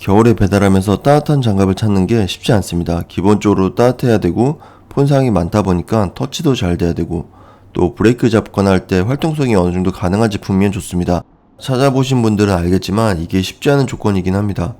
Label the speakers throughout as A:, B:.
A: 겨울에 배달하면서 따뜻한 장갑을 찾는 게 쉽지 않습니다. 기본적으로 따뜻해야 되고 폰상이 많다 보니까 터치도 잘 돼야 되고 또 브레이크 잡거나 할 때 활동성이 어느 정도 가능한 제품이면 좋습니다. 찾아보신 분들은 알겠지만 이게 쉽지 않은 조건이긴 합니다.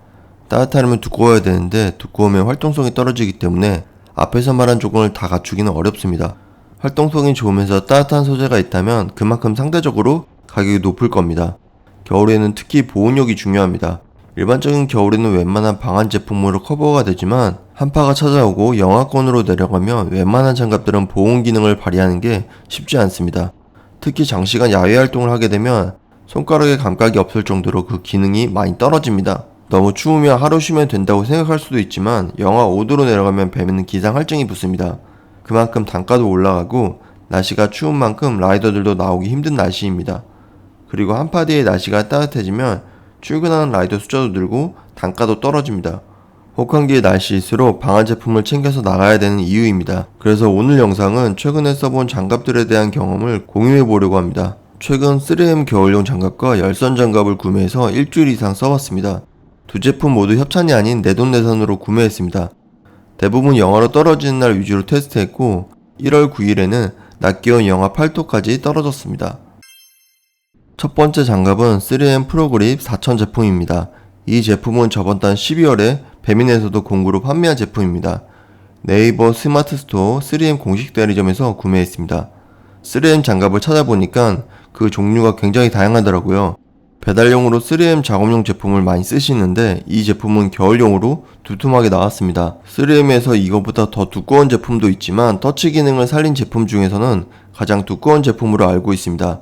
A: 따뜻하려면 두꺼워야 되는데 두꺼우면 활동성이 떨어지기 때문에 앞에서 말한 조건을 다 갖추기는 어렵습니다. 활동성이 좋으면서 따뜻한 소재가 있다면 그만큼 상대적으로 가격이 높을 겁니다. 겨울에는 특히 보온력이 중요합니다. 일반적인 겨울에는 웬만한 방한 제품으로 커버가 되지만 한파가 찾아오고 영하권으로 내려가면 웬만한 장갑들은 보온 기능을 발휘하는 게 쉽지 않습니다. 특히 장시간 야외 활동을 하게 되면 손가락에 감각이 없을 정도로 그 기능이 많이 떨어집니다. 너무 추우면 하루 쉬면 된다고 생각할 수도 있지만 영하 5도로 내려가면 뱀에는 기상할증이 붙습니다. 그만큼 단가도 올라가고 날씨가 추운 만큼 라이더들도 나오기 힘든 날씨입니다. 그리고 한파 뒤에 날씨가 따뜻해지면 출근하는 라이더 숫자도 늘고 단가도 떨어집니다. 혹한기의 날씨일수록 방한 제품을 챙겨서 나가야 되는 이유입니다. 그래서 오늘 영상은 최근에 써본 장갑들에 대한 경험을 공유해 보려고 합니다. 최근 3M 겨울용 장갑과 열선 장갑을 구매해서 일주일 이상 써봤습니다. 두 제품 모두 협찬이 아닌 내돈내산으로 구매했습니다. 대부분 영하로 떨어지는 날 위주로 테스트했고 1월 9일에는 낮 기온 영하 8도까지 떨어졌습니다. 첫 번째 장갑은 3M 프로그립 4000 제품입니다. 이 제품은 저번 달 12월에 배민에서도 공구로 판매한 제품입니다. 네이버 스마트 스토어 3M 공식 대리점에서 구매했습니다. 3M 장갑을 찾아보니까 그 종류가 굉장히 다양하더라고요. 배달용으로 3M 작업용 제품을 많이 쓰시는데 이 제품은 겨울용으로 두툼하게 나왔습니다. 3M에서 이거보다 더 두꺼운 제품도 있지만 터치 기능을 살린 제품 중에서는 가장 두꺼운 제품으로 알고 있습니다.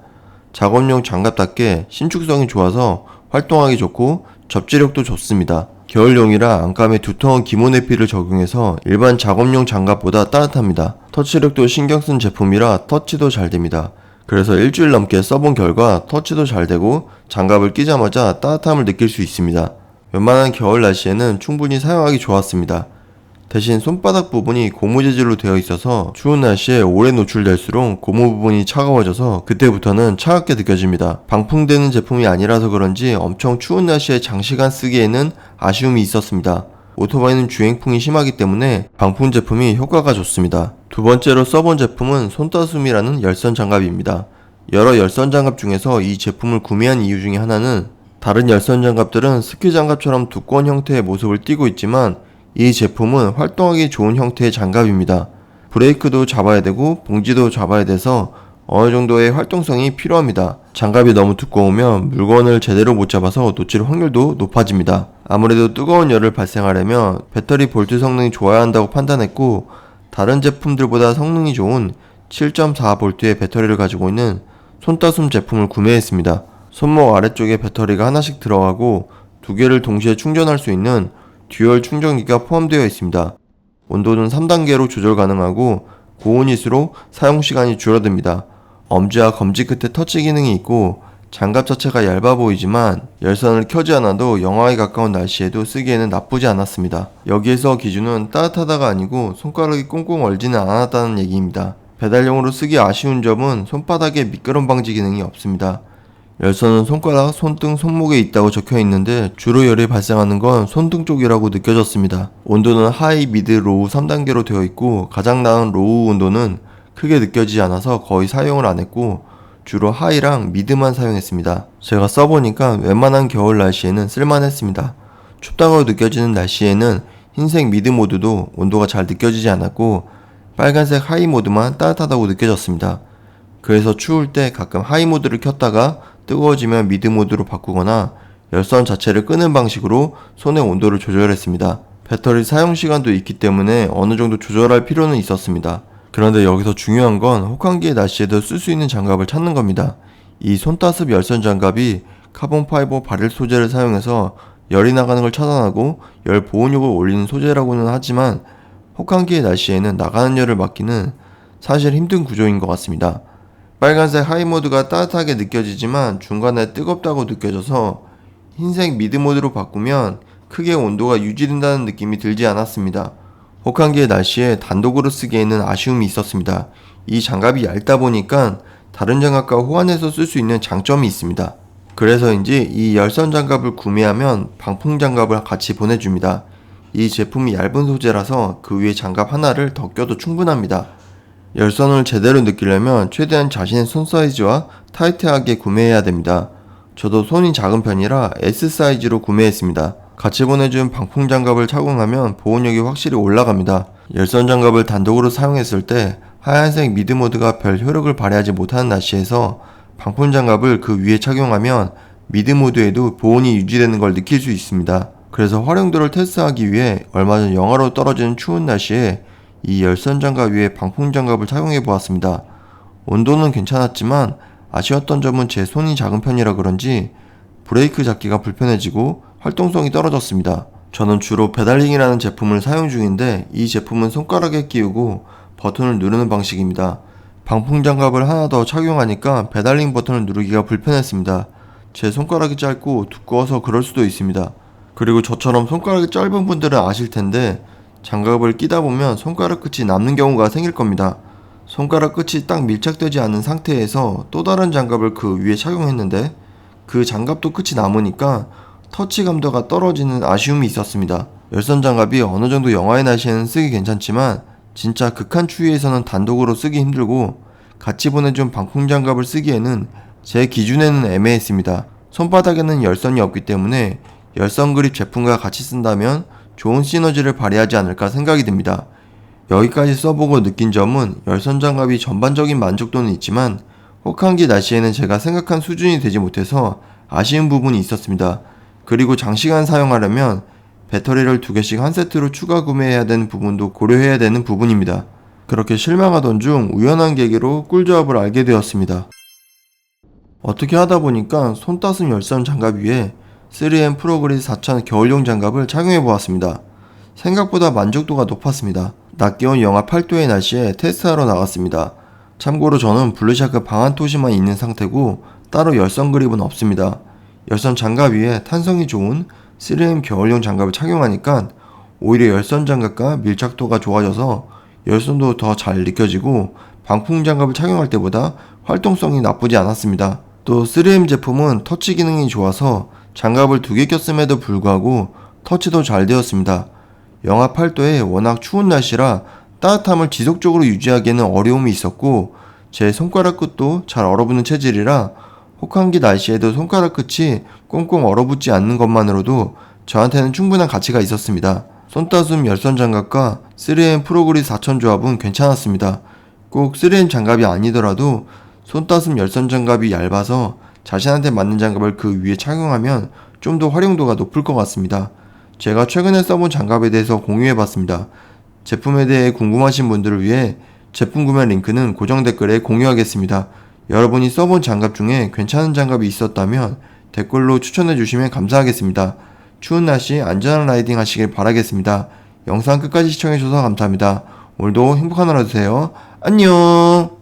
A: 작업용 장갑답게 신축성이 좋아서 활동하기 좋고 접지력도 좋습니다. 겨울용이라 안감에 두터운 기모 내피를 적용해서 일반 작업용 장갑보다 따뜻합니다. 터치력도 신경 쓴 제품이라 터치도 잘 됩니다. 그래서 일주일 넘게 써본 결과 터치도 잘 되고 장갑을 끼자마자 따뜻함을 느낄 수 있습니다. 웬만한 겨울 날씨에는 충분히 사용하기 좋았습니다. 대신 손바닥 부분이 고무 재질로 되어 있어서 추운 날씨에 오래 노출될수록 고무 부분이 차가워져서 그때부터는 차갑게 느껴집니다. 방풍되는 제품이 아니라서 그런지 엄청 추운 날씨에 장시간 쓰기에는 아쉬움이 있었습니다. 오토바이는 주행풍이 심하기 때문에 방풍 제품이 효과가 좋습니다. 두 번째로 써본 제품은 손따숨이라는 열선 장갑입니다. 여러 열선 장갑 중에서 이 제품을 구매한 이유 중에 하나는 다른 열선 장갑들은 스키 장갑처럼 두꺼운 형태의 모습을 띠고 있지만 이 제품은 활동하기 좋은 형태의 장갑입니다. 브레이크도 잡아야 되고 봉지도 잡아야 돼서 어느 정도의 활동성이 필요합니다. 장갑이 너무 두꺼우면 물건을 제대로 못 잡아서 놓칠 확률도 높아집니다. 아무래도 뜨거운 열을 발생하려면 배터리 볼트 성능이 좋아야 한다고 판단했고 다른 제품들보다 성능이 좋은 7.4V의 배터리를 가지고 있는 손따숨 제품을 구매했습니다. 손목 아래쪽에 배터리가 하나씩 들어가고 두 개를 동시에 충전할 수 있는 듀얼 충전기가 포함되어 있습니다. 온도는 3단계로 조절 가능하고 고온일수록 사용 시간이 줄어듭니다. 엄지와 검지 끝에 터치 기능이 있고 장갑 자체가 얇아 보이지만 열선을 켜지 않아도 영하에 가까운 날씨에도 쓰기에는 나쁘지 않았습니다. 여기에서 기준은 따뜻하다가 아니고 손가락이 꽁꽁 얼지는 않았다는 얘기입니다. 배달용으로 쓰기 아쉬운 점은 손바닥에 미끄럼 방지 기능이 없습니다. 열선은 손가락, 손등, 손목에 있다고 적혀 있는데 주로 열이 발생하는 건 손등 쪽이라고 느껴졌습니다. 온도는 하이, 미드, 로우 3단계로 되어 있고 가장 나은 로우 온도는 크게 느껴지지 않아서 거의 사용을 안 했고 주로 하이랑 미드만 사용했습니다. 제가 써보니까 웬만한 겨울 날씨에는 쓸만했습니다. 춥다고 느껴지는 날씨에는 흰색 미드 모드도 온도가 잘 느껴지지 않았고 빨간색 하이 모드만 따뜻하다고 느껴졌습니다. 그래서 추울 때 가끔 하이 모드를 켰다가 뜨거워지면 미드 모드로 바꾸거나 열선 자체를 끄는 방식으로 손의 온도를 조절했습니다. 배터리 사용 시간도 있기 때문에 어느 정도 조절할 필요는 있었습니다. 그런데 여기서 중요한 건 혹한기의 날씨에도 쓸 수 있는 장갑을 찾는 겁니다. 이 손따습 열선 장갑이 카본 파이버 바렐 소재를 사용해서 열이 나가는 걸 차단하고 열 보온력을 올리는 소재라고는 하지만 혹한기의 날씨에는 나가는 열을 막기는 사실 힘든 구조인 것 같습니다. 빨간색 하이 모드가 따뜻하게 느껴지지만 중간에 뜨겁다고 느껴져서 흰색 미드 모드로 바꾸면 크게 온도가 유지된다는 느낌이 들지 않았습니다. 혹한기의 날씨에 단독으로 쓰기에는 아쉬움이 있었습니다. 이 장갑이 얇다 보니까 다른 장갑과 호환해서 쓸 수 있는 장점이 있습니다. 그래서인지 이 열선 장갑을 구매하면 방풍 장갑을 같이 보내줍니다. 이 제품이 얇은 소재라서 그 위에 장갑 하나를 더 껴도 충분합니다. 열선을 제대로 느끼려면 최대한 자신의 손 사이즈와 타이트하게 구매해야 됩니다. 저도 손이 작은 편이라 S 사이즈로 구매했습니다. 같이 보내준 방풍 장갑을 착용하면 보온력이 확실히 올라갑니다. 열선 장갑을 단독으로 사용했을 때 하얀색 미드 모드가 별 효력을 발휘하지 못하는 날씨에서 방풍 장갑을 그 위에 착용하면 미드 모드에도 보온이 유지되는 걸 느낄 수 있습니다. 그래서 활용도를 테스트하기 위해 얼마 전 영하로 떨어지는 추운 날씨에 이 열선 장갑 위에 방풍 장갑을 착용해 보았습니다. 온도는 괜찮았지만 아쉬웠던 점은 제 손이 작은 편이라 그런지 브레이크 잡기가 불편해지고 활동성이 떨어졌습니다. 저는 주로 페달링이라는 제품을 사용 중인데 이 제품은 손가락에 끼우고 버튼을 누르는 방식입니다. 방풍 장갑을 하나 더 착용하니까 페달링 버튼을 누르기가 불편했습니다. 제 손가락이 짧고 두꺼워서 그럴 수도 있습니다. 그리고 저처럼 손가락이 짧은 분들은 아실 텐데 장갑을 끼다 보면 손가락 끝이 남는 경우가 생길 겁니다. 손가락 끝이 딱 밀착되지 않은 상태에서 또 다른 장갑을 그 위에 착용했는데 그 장갑도 끝이 남으니까 터치 감도가 떨어지는 아쉬움이 있었습니다. 열선 장갑이 어느 정도 영하의 날씨에는 쓰기 괜찮지만 진짜 극한 추위에서는 단독으로 쓰기 힘들고 같이 보내준 방풍 장갑을 쓰기에는 제 기준에는 애매했습니다. 손바닥에는 열선이 없기 때문에 열선 그립 제품과 같이 쓴다면 좋은 시너지를 발휘하지 않을까 생각이 듭니다. 여기까지 써보고 느낀 점은 열선 장갑이 전반적인 만족도는 있지만 혹한기 날씨에는 제가 생각한 수준이 되지 못해서 아쉬운 부분이 있었습니다. 그리고 장시간 사용하려면 배터리를 두 개씩 한 세트로 추가 구매해야 되는 부분도 고려해야 되는 부분입니다. 그렇게 실망하던 중 우연한 계기로 꿀조합을 알게 되었습니다. 어떻게 하다 보니까 손따슴 열선 장갑 위에 3M 프로그리드 4000 겨울용 장갑을 착용해 보았습니다. 생각보다 만족도가 높았습니다. 낮 기온 영하 8도의 날씨에 테스트하러 나갔습니다. 참고로 저는 블루샤크 방한 토시만 있는 상태고 따로 열선 그립은 없습니다. 열선 장갑 위에 탄성이 좋은 3M 겨울용 장갑을 착용하니까 오히려 열선 장갑과 밀착도가 좋아져서 열선도 더 잘 느껴지고 방풍 장갑을 착용할 때보다 활동성이 나쁘지 않았습니다. 또 3M 제품은 터치 기능이 좋아서 장갑을 두 개 꼈음에도 불구하고 터치도 잘 되었습니다. 영하 8도에 워낙 추운 날씨라 따뜻함을 지속적으로 유지하기에는 어려움이 있었고 제 손가락 끝도 잘 얼어붙는 체질이라 혹한기 날씨에도 손가락 끝이 꽁꽁 얼어붙지 않는 것만으로도 저한테는 충분한 가치가 있었습니다. 손따숨 열선 장갑과 3M 프로그리 4000 조합은 괜찮았습니다. 꼭 3M 장갑이 아니더라도 손따숨 열선 장갑이 얇아서 자신한테 맞는 장갑을 그 위에 착용하면 좀 더 활용도가 높을 것 같습니다. 제가 최근에 써본 장갑에 대해서 공유해 봤습니다. 제품에 대해 궁금하신 분들을 위해 제품 구매 링크는 고정 댓글에 공유하겠습니다. 여러분이 써본 장갑 중에 괜찮은 장갑이 있었다면 댓글로 추천해 주시면 감사하겠습니다. 추운 날씨 안전한 라이딩 하시길 바라겠습니다. 영상 끝까지 시청해 주셔서 감사합니다. 오늘도 행복한 하루 되세요. 안녕!